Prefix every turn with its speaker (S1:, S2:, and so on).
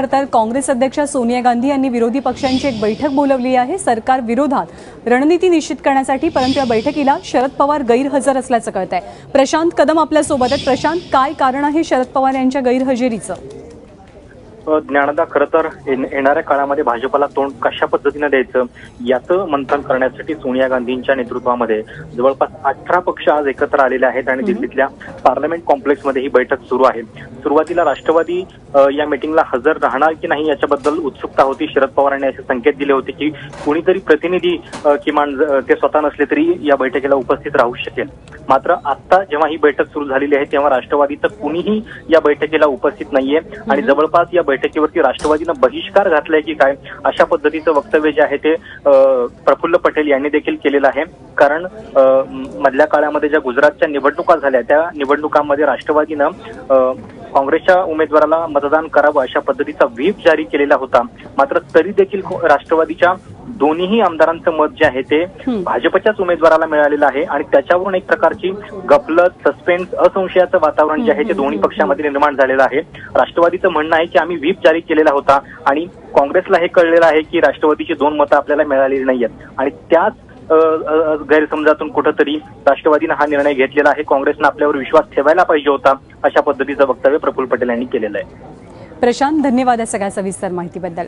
S1: करतात काँग्रेस अध्यक्षा सोनिया गांधी यांनी विरोधी पक्षांची एक बैठक बोलवली आहे. सरकार विरोधात रणनीती निश्चित करण्यासाठी परंतु या बैठकीला शरद पवार गैरहजर असल्याचं कळत आहे प्रशांत कदम आपल्यासोबत आहेत. प्रशांत काय कारण आहे शरद पवार यांच्या गैरहजेरीचं?
S2: ज्ञानदा खरं तर येण- येणाऱ्या काळामध्ये भाजपला तोंड कशा पद्धतीनं द्यायचं याचं मंथन करण्यासाठी सोनिया गांधींच्या नेतृत्वामध्ये जवळपास अठरा पक्ष आज एकत्र आलेले आहेत आणि दिल्लीतल्या पार्लमेंट कॉम्प्लेक्समध्ये ही बैठक सुरू आहे. सुरुवातीला राष्ट्रवादी या मिटिंगला हजर राहणार की नाही याच्याबद्दल उत्सुकता होती. शरद पवारांनी असे संकेत दिले होते की कुणीतरी प्रतिनिधी किमान ते स्वतः नसले तरी या बैठकीला उपस्थित राहू शकेल. मात्र आता जेव्हा ही बैठक सुरू झालेली आहे तेव्हा राष्ट्रवादीचं कुणीही या बैठकीला उपस्थित नाहीये. आणि जवळपास या बैठकीवरती राष्ट्रवादीनं बहिष्कार घातलाय की काय अशा पद्धतीचं वक्तव्य जे आहे ते प्रफुल्ल पटेल यांनी देखील केलेलं आहे. कारण मधल्या काळामध्ये ज्या गुजरातच्या निवडणुका झाल्या त्या निवडणुकांमध्ये राष्ट्रवादीनं काँग्रेसच्या उमेदवाराला मतदान करावं अशा पद्धतीचा व्हीप जारी केलेला होता. मात्र तरी देखील राष्ट्रवादीच्या दोन्हीही आमदारांचं मत जे आहे ते. भाजपच्याच उमेदवाराला मिळालेलं आहे आणि त्याच्यावरून एक प्रकारची गफलत सस्पेन्स असंशयाचं वातावरण जे आहे ते दोन्ही पक्षामध्ये निर्माण झालेलं आहे. राष्ट्रवादीचं म्हणणं आहे की आम्ही व्हीप जारी केलेला होता आणि काँग्रेसला हे कळलेलं आहे की राष्ट्रवादीची दोन मतं आपल्याला मिळालेली नाहीयेत. आणि त्याच गैरसमजातून कुठंतरी राष्ट्रवादीनं हा निर्णय घेतलेला आहे. काँग्रेसनं आपल्यावर विश्वास ठेवायला पाहिजे होता अशा पद्धतीचं वक्तव्य प्रफुल्ल पटेल यांनी केलेलं आहे.
S1: प्रशांत धन्यवाद या सगळ्या सविस्तर माहितीबद्दल.